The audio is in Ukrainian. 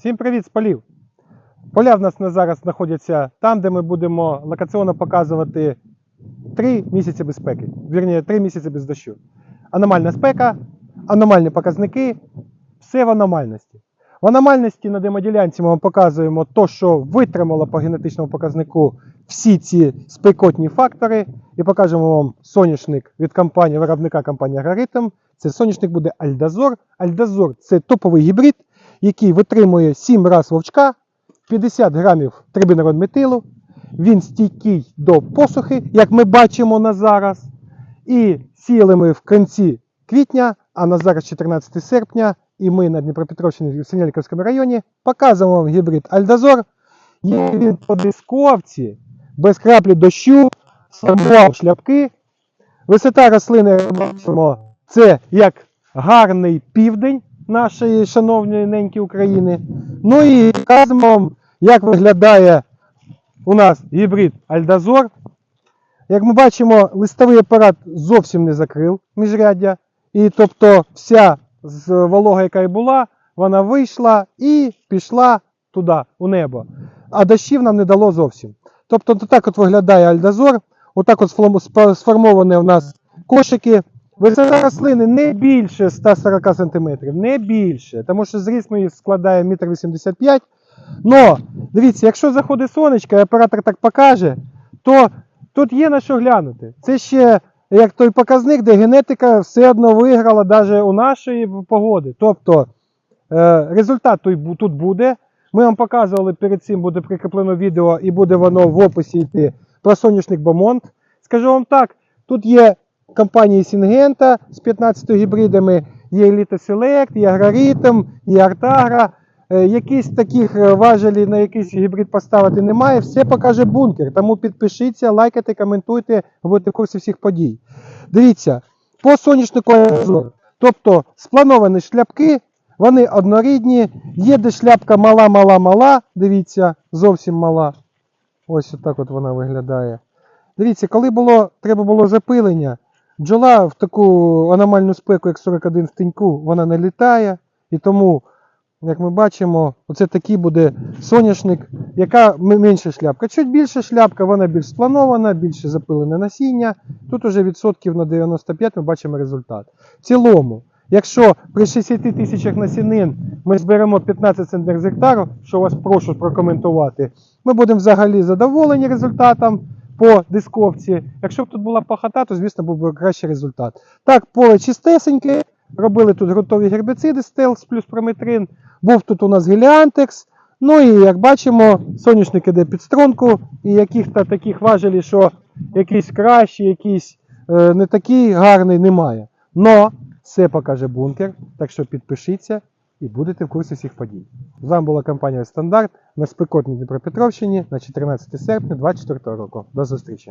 Всім привіт з полів! Поля в нас на зараз знаходяться там, де ми будемо локаційно показувати 3 місяці безпеки. Вірніше, 3 місяці без дощу. Аномальна спека, аномальні показники, все в аномальності. В аномальності на демоділянці ми вам показуємо те, що витримало по генетичному показнику всі ці спекотні фактори, і покажемо вам соняшник від компанії, виробника компанії Аграритм. Це соняшник буде Альдазор. Альдазор це топовий гібрид, який витримує 7 разів вовчка, 50 грамів трибінронметилу. Він стійкий до посухи, як ми бачимо на зараз. І сіяли ми в кінці квітня, а на зараз 14 серпня, і ми на Дніпропетровщині в Синельниковському районі показуємо вам гібрид Альдазор. Є він по дисковці, без краплі дощу, сформував шляпки. Висота рослини бачимо, це як гарний південь нашої шановної неньки України. Ну і показуємо вам, як виглядає у нас гібрид Альдазор. Як ми бачимо, листовий апарат зовсім не закрив міжряддя. І тобто вся волога, яка й була, вона вийшла і пішла туди, у небо. А дощів нам не дало зовсім. Тобто, так от виглядає Альдазор. Отак от сформовані у нас кошики. Висота рослини не більше 140 см, не більше, тому що зріст мій складає 1,85 м. Но, дивіться, якщо заходить сонечко, і оператор так покаже, то тут є на що глянути. Це ще як той показник, де генетика все одно виграла навіть у нашої погоди. Тобто е, результат тут буде. Ми вам показували перед цим буде прикріплено відео і буде воно в описі йти про соняшник Бомонт. Скажу вам так, тут є компанії Сінгента з 15 гібридами, є Elite Select, є Аграритм, є Артагра. Е, Якісь таких е, важелі на якийсь гібрид поставити немає. Все покаже бункер. Тому підпишіться, лайкайте, коментуйте, будете в курсі всіх подій. Дивіться, по сонячнику Азор. Тобто сплановані шляпки, вони однорідні. Є де шляпка мала, мала, мала. Дивіться, зовсім мала. Ось отак от вона виглядає. Дивіться, коли було, треба було запилення, бджола в таку аномальну спеку, як 41 в теньку, вона не літає. І тому, як ми бачимо, оце такий буде соняшник, яка менша шляпка. Чуть більша шляпка, вона більш спланована, більше запилене насіння. Тут уже відсотків на 95 ми бачимо результат. В цілому, якщо при 60 тисячах насінин ми зберемо 15 центнер з гектару, що вас прошу прокоментувати, ми будемо взагалі задоволені результатом по дисковці. Якщо б тут була пахота, то звісно був би кращий результат. Так, поле чистесеньке. Робили тут ґрунтові гербіциди стелс плюс прометрин. Був тут у нас геліантекс. Ну і як бачимо, соняшник іде під струнку, і яких-то таких важелів, що якийсь кращий, якийсь е, не такий гарний немає. Но все покаже бункер, так що підпишіться і будете в курсі всіх подій. З вами була компанія Стандарт на спекотній Дніпропетровщині на 14 серпня 2024 року. До зустрічі!